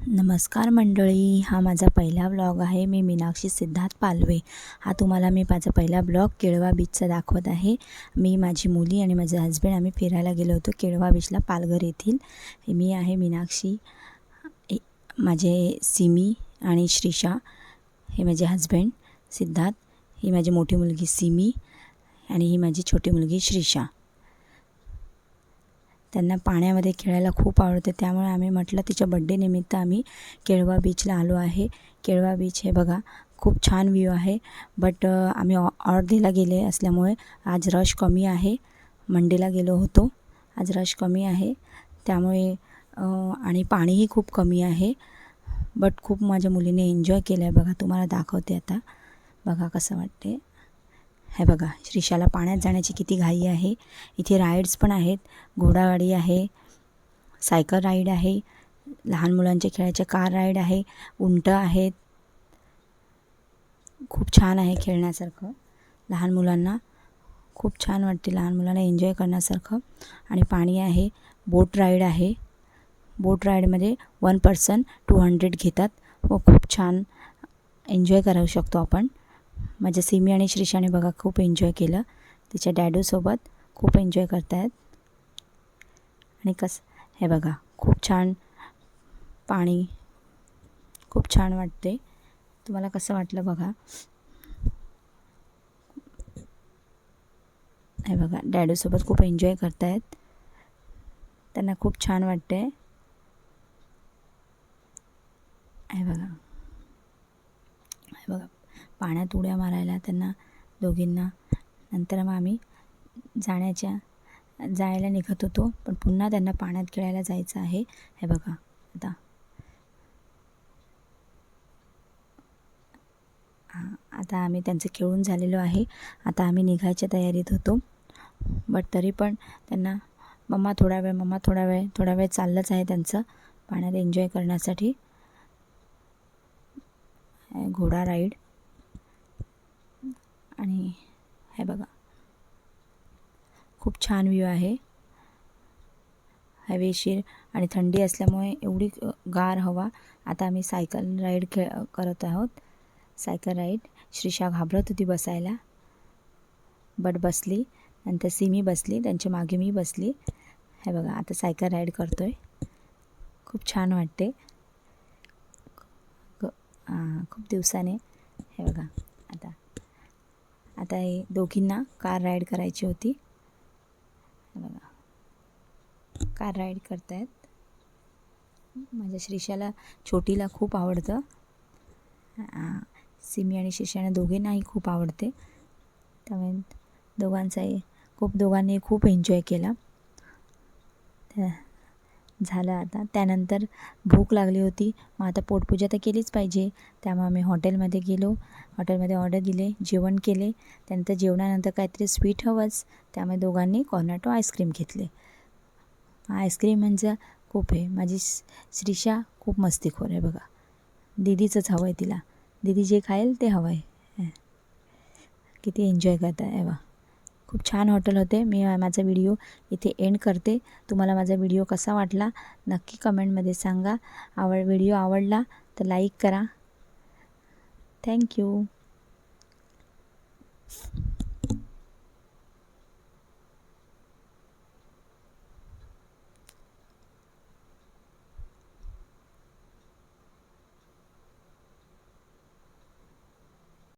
नमस्कार मंडळी हा माझा पहिला ब्लॉग आहे. मी मीनाक्षी सिद्धार्थ पालवे. हा तुम्हाला मी माझा पहिला ब्लॉग केळवा बीचचा दाखवत आहे. मी माझी मुली आणि माझे हस्बंड आम्ही फिरायला गेलो होतो केळवा बीचला पालघर येथील. हे मी आहे मीनाक्षी माझे सिमी आणि श्रीषा हे माझे हस्बंड सिद्धार्थ ही माझी मोठी मुलगी सिमी आणि ही माझी छोटी मुलगी श्रीषा. त्यांना पाण्यामध्ये खेळायला खूप आवडते. त्यामुळे आम्ही म्हटलं तिच्या बड्डेनिमित्त आम्ही केळवा बीचला आलो आहे. केळवा बीच हे बघा खूप छान व्ह्यू आहे. बट आम्ही ऑ गेले असल्यामुळे आज रश कमी आहे. मंडेला गेलो होतो. आज रश कमी आहे. त्यामुळे आणि पाणीही खूप कमी आहे. बट खूप माझ्या मुलीने एन्जॉय केलं आहे बघा तुम्हाला दाखवते आता. बघा कसं वाटते हे बघा श्रीशाला पाण्यात जाण्याची किती घाई आहे. इथे राईड्स पण आहेत. घोडागाडी आहे. सायकल राईड आहे. लहान मुलांचे खेळायचे कार राईड आहे. उंट आहेत. खूप छान आहे खेळण्यासारखं. लहान मुलांना खूप छान वाटते लहान मुलांना एन्जॉय करण्यासारखं. आणि पाणी आहे. बोट राईड आहे. बोट राईडमध्ये वन पर्सन टू हंड्रेड घेतात. व खूप छान एन्जॉय करू शकतो आपण. माझ्या सिमी आणि श्रीशाने बघा खूप एन्जॉय केलं. तिच्या डॅडूसोबत खूप एन्जॉय करतायत. आणि कसं हे बघा खूप छान पाणी खूप छान वाटते तुम्हाला कसं वाटलं बघा? हे बघा डॅडूसोबत खूप एन्जॉय करतायत. त्यांना खूप छान वाटते हे बघा. हे बघा. पाण्यात उड्या मारायला त्यांना दोघींना. नंतर मग आम्ही जाण्याच्या जायला निघत होतो. पण पुन्हा त्यांना पाण्यात खेळायला जायचं आहे. हे बघा आता. हां आता आम्ही त्यांचं खेळून झालेलो आहे. आता आम्ही निघायच्या तयारीत होतो. बट तरी पण त्यांना मम्मा थोडा वेळ मम्मा थोडा वेळ थोडा वेळ चाललंच आहे त्यांचं पाण्यात एन्जॉय करण्यासाठी. घोडा राईड. आणि हे बघा. खूप छान व्ह्यू आहे. हवेशीर आणि थंडी असल्यामुळे एवढी गार हवा. आता आम्ही सायकल राईड खेळ करत आहोत. सायकल राईड श्रीषा घाबरत होती बसायला. बट बसली. नंतर सिमी बसली. त्यांच्या मागे मी बसली. हे बघा आता सायकल राईड करतो आहे खूप छान वाटते. खूप दिवसाने. हे बघा. आता हे दोघींना कार राईड करायची होती. बघा. कार राईड करतायत. माझ्या श्रीशाला छोटीला खूप आवडतं. सिमी आणि शिष्याने दोघींनाही खूप आवडते. त्यामुळे दोघांचाही खूप दोघांनी खूप एन्जॉय केला. त्या झालं आता. त्यानंतर भूक लागली होती. मग आता पोटपूजा तर केलीच पाहिजे. त्यामुळे आम्ही हॉटेलमध्ये गेलो. हॉटेलमध्ये ऑर्डर दिले जेवण केले. त्यानंतर जेवणानंतर काहीतरी स्वीट हवंच. त्यामुळे दोघांनी कॉर्नॅटो आईस्क्रीम घेतले. आईस्क्रीम म्हणजे खूप आहे. माझी श्रीषा खूप मस्तीखोर आहे बघा. दिदीचंच हवं आहे तिला. दिदी जे खाईल ते हवं आहे किती एन्जॉय करता आहे बा खूप छान हॉटेल होते. मी माझा व्हिडिओ इथे एंड करते. तुम्हाला माझा व्हिडिओ कसा वाटला नक्की कमेंटमध्ये सांगा. आवड व्हिडिओ आवडला तर लाईक करा. थँक्यू